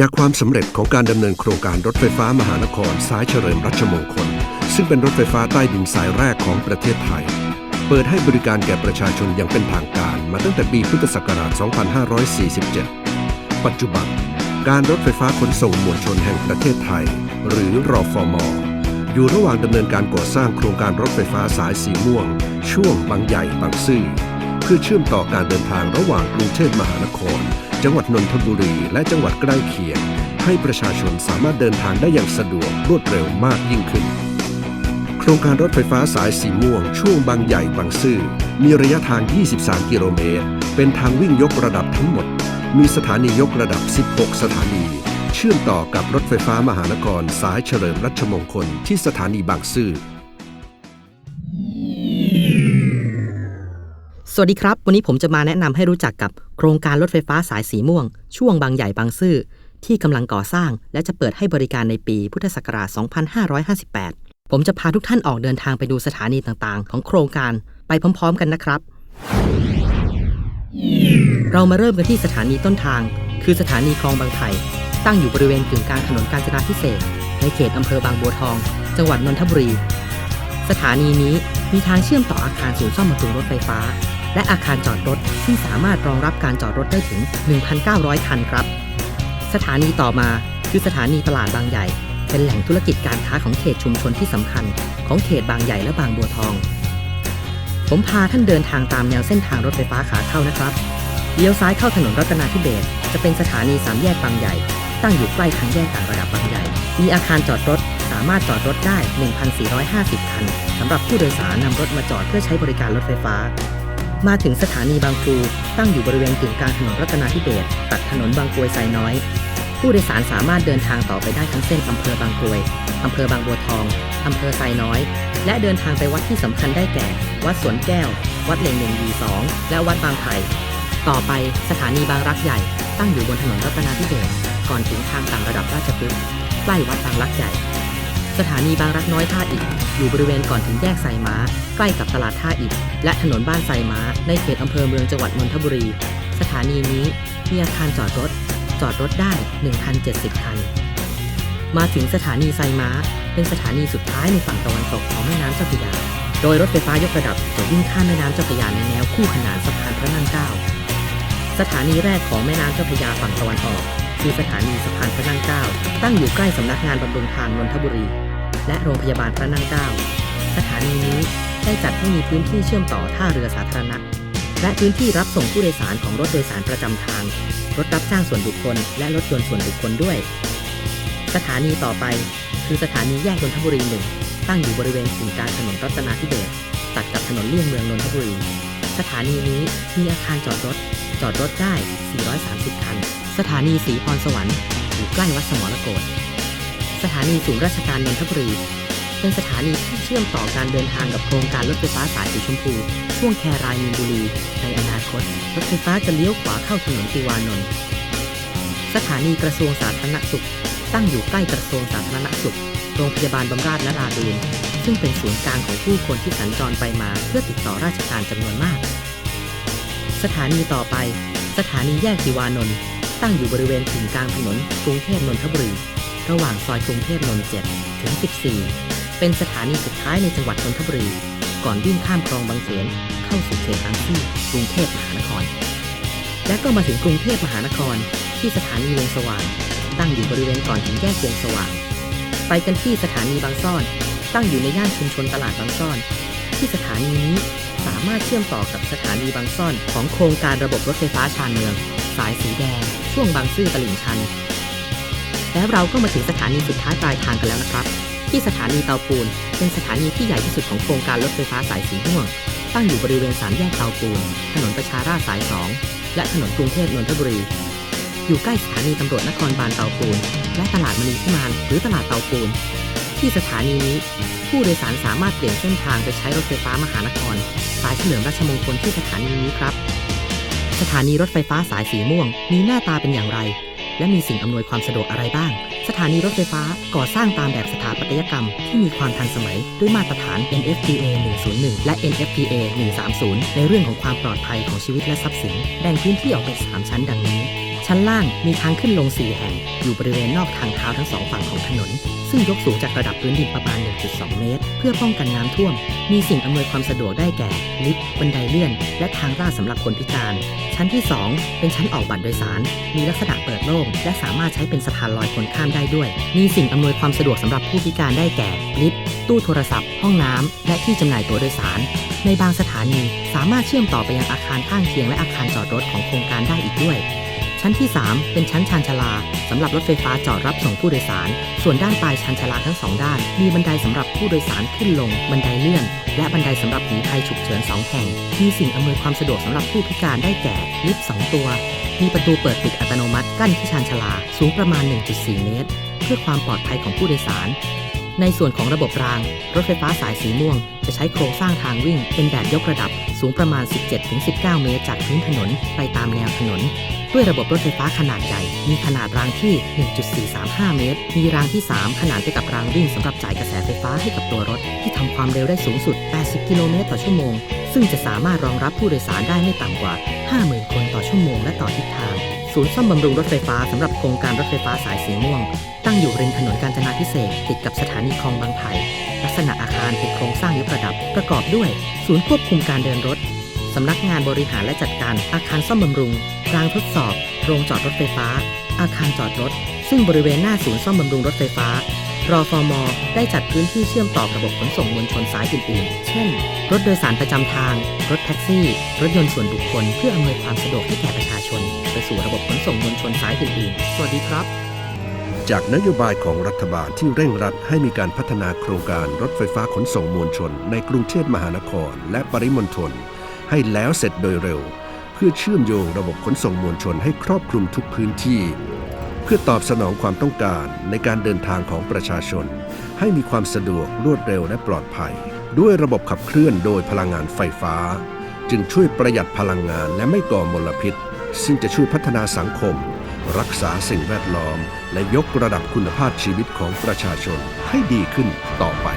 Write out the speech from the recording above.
จากความสำเร็จของการดำเนินโครงการรถไฟฟ้ามหานครสายเฉลิมรัชมงคล ซึ่งเป็นรถไฟฟ้าใต้ดินสายแรกของประเทศไทย เปิดให้บริการแก่ประชาชนอย่างเป็นทางการมาตั้งแต่ปีพุทธศักราช 2547 ปัจจุบัน การรถไฟฟ้าขนส่งมวลชนแห่งประเทศไทย หรือรอฟอมอยู่ระหว่างดำเนินการก่อสร้างโครงการรถไฟฟ้าสายสีม่วง ช่วงบางใหญ่บางซื่อเพื่อเชื่อมต่อการเดินทางระหว่างกรุงเทพมหานคร จังหวัดนนทบุรี และจังหวัดใกล้เคียง ให้ประชาชนสามารถเดินทางได้อย่างสะดวกรวดเร็วมากยิ่งขึ้น โครงการรถไฟฟ้าสายสีม่วง ช่วงบางใหญ่บางซื่อ มีระยะทาง 23 กิโลเมตร เป็นทางวิ่งยกระดับทั้งหมด มีสถานียกระดับ 16 สถานี เชื่อมต่อกับรถไฟฟ้ามหานครสายเฉลิมรัชมงคลที่สถานีบางซื่อ สวัสดีครับ วันนี้ผมจะมาแนะนำให้รู้จักกับโครงการรถไฟฟ้าสายสีม่วง ช่วงบางใหญ่บางซื่อ ที่กำลังก่อสร้าง และจะเปิดให้บริการในปีพุทธศักราช 2558 ผมจะพาทุกท่านออกเดินทางไปดูสถานีต่างๆ ของโครงการไปพร้อม ๆ กันนะครับ เรามาเริ่มกันที่สถานีต้นทาง คือสถานีคลองบางไผ่ตั้งอยู่บริเวณกึ่งกลางถนนกาญจนาพิเศษในเขตอำเภอบางบัวทอง จังหวัดนนทบุรี สถานีนี้มีทางเชื่อมต่ออาคารศูนย์ซ่อมบำรุงรถไฟฟ้า และอาคารจอดรถที่สามารถรองรับการจอดรถได้ถึง 1,900 คันครับ สถานีต่อมาคือสถานีตลาดบางใหญ่ เป็นแหล่งธุรกิจการค้าของเขตชุมชนที่สำคัญ ของเขตบางใหญ่และบางบัวทอง ผมพาท่านเดินทางตามแนวเส้นทางรถไฟฟ้าขาเข้านะครับเลี้ยวซ้ายเข้าถนนรัตนาธิเบศจะเป็นสถานีสามแยกบางใหญ่ ตั้งอยู่ใกล้ทางแยกต่างระดับบางใหญ่ มีอาคารจอดรถสามารถจอดรถได้ 1,450 คันสำหรับผู้โดยสารนำรถมาจอดเพื่อใช้บริการรถไฟฟ้า มาถึงสถานีบางครูตั้งอยู่บริเวณกึ่งกลางถนนรัตนาธิเบศตัดถนนบางกรวยไซน้อย ผู้โดยสารสามารถเดินทางต่อไปได้ทั้งเส้นอำเภอบางกรวยอำเภอบางบัวทองอำเภอไซน้อย และเดินทางไปวัดที่สำคัญได้แก่ วัดสวนแก้ว วัดเหลงหนึ่งดีสองและวัดบางไผ่ต่อไปสถานีบางรักใหญ่ตั้งอยู่บนถนนรัตนาธิเบศก่อนถึงทางต่างระดับราชพฤกษ์ใกล้วัดบางรักใหญ่ สถานีบางรักน้อยท่าอิฐอยู่บริเวณก่อนถึงแยกไซม้า ใกล้กับตลาดท่าอิฐและถนนบ้านไซม้า ในเขตอำเภอเมืองจังหวัดนนทบุรี สถานีนี้มีอาคารจอดรถ จอดรถได้ 1,070 คัน มาถึงสถานีไซม้า เป็นสถานีสุดท้ายในฝั่งตะวันตกของแม่น้ำเจ้าพระยา โดยรถไฟฟ้ายกระดับจะวิ่งข้ามแม่น้ำเจ้าพระยาในแนวคู่ขนานสะพานพระนั่งเกล้าสถานีแรกของแม่น้ำเจ้าพระยาฝั่งตะวันออก คือสถานีสะพานพระนั่งเกล้าตั้งอยู่ใกล้สำนักงานบำรุงทางนนทบุรี และโรงพยาบาลพระนั่งเกล้าสถานีนี้ได้จัดให้มีพื้นที่เชื่อมต่อท่าเรือสาธารณะ และพื้นที่รับส่งผู้โดยสารของรถโดยสารประจำทาง รถรับจ้างส่วนบุคคล และรถยนต์ส่วนบุคคลด้วย สถานีต่อไปคือสถานีแยกนนทบุรีหนึ่งตั้งอยู่บริเวณกึ่งกลางถนนรัตนาธิเบศตัดกับถนนเลี่ยงเมืองนนทบุรี สถานีนี้มีอาคารจอดรถ จอดรถได้ 430 คัน สถานีสีพรสวรรค์อยู่ใกล้วัดสมรโกฏสถานีศูนย์ราชการนนทบุรี เป็นสถานีที่เชื่อมต่อการเดินทางกับโครงการรถไฟฟ้าสายสีชมพู ช่วงแครายมีนบุรี ในอนาคต รถไฟฟ้าจะเลี้ยวขวาเข้าถนนติวานนท์สถานีกระทรวงสาธารณสุข ตั้งอยู่ใกล้กระทรวงสาธารณสุข โรงพยาบาลบำราศนราดูนซึ่งเป็นศูนย์กลางของผู้คนที่สัญจรไปมาเพื่อติดต่อราชการจำนวนมาก สถานีต่อไป สถานีแยกติวานนท์ตั้งอยู่บริเวณถึงกลางถนนกรุงเทพนนทบุรี ระหว่างซอยกรุงเทพนนท์7ถึง 14 เป็นสถานีสุดท้ายในจังหวัดนนทบุรี ก่อนวิ่งข้ามคลองบางเขนเข้าสู่เขตบางซื่อกรุงเทพมหานคร และก็มาถึงกรุงเทพมหานคร ที่สถานีวงสว่าง ตั้งอยู่บริเวณก่อนถึงแยกวงสว่าง ไปกันที่สถานีบางซ่อน ตั้งอยู่ในย่านชุมชนตลาดบางซ่อน ที่สถานีนี้ สามารถเชื่อมต่อกับสถานีบางซ่อนของโครงการระบบรถไฟฟ้าชานเมือง สายสีแดง ช่วงบางซื่อตลิ่งชัน แล้วเราก็มาถึงสถานีสุดท้ายปลายทางกันแล้วนะครับ ที่สถานีเตาปูน เป็นสถานีที่ใหญ่ที่สุดของโครงการรถไฟฟ้าสายสีม่วง ตั้งอยู่บริเวณสามแยกเตาปูน ถนนประชาราษฎร์สาย 2 และถนนกรุงเทพนนทบุรี อยู่ใกล้สถานีตำรวจนครบาลเตาปูน และตลาดมณีพิมานหรือตลาดเตาปูน ที่สถานีนี้ ผู้โดยสารสามารถเปลี่ยนเส้นทางไปใช้รถไฟฟ้ามหานคร สายเฉลิมราชมงคลที่สถานีนี้ครับ สถานีรถไฟฟ้าสายสีม่วง มีหน้าตาเป็นอย่างไร และมีสิ่งอำนวยความสะดวกอะไรบ้าง สถานีรถไฟฟ้าก่อสร้างตามแบบสถาปัตยกรรม ที่มีความทันสมัยด้วยมาตรฐาน NFPA 101 และ NFPA 130 ในเรื่องของความปลอดภัยของชีวิตและทรัพย์สิน แบ่งพื้นที่ออกเป็น 3 ชั้นดังนี้ ชั้นล่างมีทางขึ้นลง 4 แห่ง อยู่บริเวณนอกทางเท้าทั้งสองฝั่งของถนน ซึ่งยกสูงจากระดับพื้นดินประมาณ 1.2 เมตร เพื่อป้องกันน้ำท่วม มีสิ่งอำนวยความสะดวกได้แก่ลิฟต์บันไดเลื่อน และทางลาดสำหรับคนพิการ ชั้นที่ 2 เป็นชั้นออกบัตรโดยสาร มีลักษณะเปิดโล่งและสามารถใช้เป็นสะพานลอยคนข้ามได้ด้วย มีสิ่งอำนวยความสะดวกสำหรับผู้พิการได้แก่ลิฟต์ตู้โทรศัพท์ ห้องน้ำและที่จำหน่ายตั๋วโดยสาร ในบางสถานีสามารถเชื่อมต่อไปยังอาคารข้างเคียงและอาคารจอดรถของโครงการได้อีกด้วย ชั้นที่ 3 เป็นชั้นชานชาลาสำหรับรถไฟฟ้าจอดรับส่งผู้โดยสาร ส่วนด้านปลายชานชาลาทั้งสองด้าน มีบันไดสำหรับผู้โดยสารขึ้นลง บันไดเลื่อน และบันไดสำหรับหนีภัยฉุกเฉินสองแห่ง มีสิ่งอำนวยความสะดวกสำหรับผู้พิการได้แก่ลิฟต์สองตัว มีประตูเปิดปิดอัตโนมัติกั้นที่ชานชาลา สูงประมาณ 1.4 เมตร เพื่อความปลอดภัยของผู้โดยสาร ในส่วนของระบบราง รถไฟฟ้าสายสีม่วง จะใช้โครงสร้างทางวิ่ง เป็นแบบยกระดับสูงประมาณ 17-19 เมตรจากพื้นถนนไปตามแนวถนน ด้วยระบบรถไฟฟ้าขนาดใหญ่ มีขนาดรางที่ 1.435 เมตร มีรางที่ 3 ขนานไปกับรางวิ่งสำหรับจ่ายกระแสไฟฟ้าให้กับตัวรถ ที่ทำความเร็วได้สูงสุด 80 กิโลเมตรต่อชั่วโมง ซึ่งจะสามารถรองรับผู้โดยสารได้ไม่ต่ำกว่า 50,000 คนต่อชั่วโมงและต่อทิศทาง ศูนย์ซ่อมบำรุงรถไฟฟ้าสำหรับโครงการรถไฟฟ้าสายสีม่วง ตั้งอยู่ริมถนนกาญจนาพิเศษติดกับสถานีคลองบางไผ่ลักษณะอาคารเป็นโครงสร้างยกระดับ ประกอบด้วย ศูนย์ควบคุมการเดินรถสำนักงานบริหารและจัดการอาคารซ่อมบำรุงรางทดสอบ โรงจอดรถไฟฟ้า อาคารจอดรถ ซึ่งบริเวณหน้าศูนย์ซ่อมบำรุงรถไฟฟ้า รอฟอมได้จัดพื้นที่เชื่อมต่อระบบขนส่งมวลชนสายอื่นๆ เช่น รถโดยสารประจำทาง รถแท็กซี่ รถยนต์ส่วนบุคคล เพื่ออำนวยความสะดวกให้แก่ประชาชน ไปสู่ระบบขนส่งมวลชนสายอื่นๆ สวัสดีครับ จากนโยบายของรัฐบาลที่เร่งรัดให้มีการพัฒนาโครงการรถไฟฟ้าขนส่งมวลชน ในกรุงเทพมหานคร และปริมณฑลให้แล้วเสร็จโดยเร็ว เพื่อเชื่อมโยงระบบขนส่งมวลชนให้ครอบคลุมทุกพื้นที่ เพื่อตอบสนองความต้องการในการเดินทางของประชาชน ให้มีความสะดวกรวดเร็วและปลอดภัย ด้วยระบบขับเคลื่อนโดยพลังงานไฟฟ้า จึงช่วยประหยัดพลังงานและไม่ก่อมลพิษ ซึ่งจะช่วยพัฒนาสังคม รักษาสิ่งแวดล้อม และยกระดับคุณภาพชีวิตของประชาชนให้ดีขึ้นต่อไป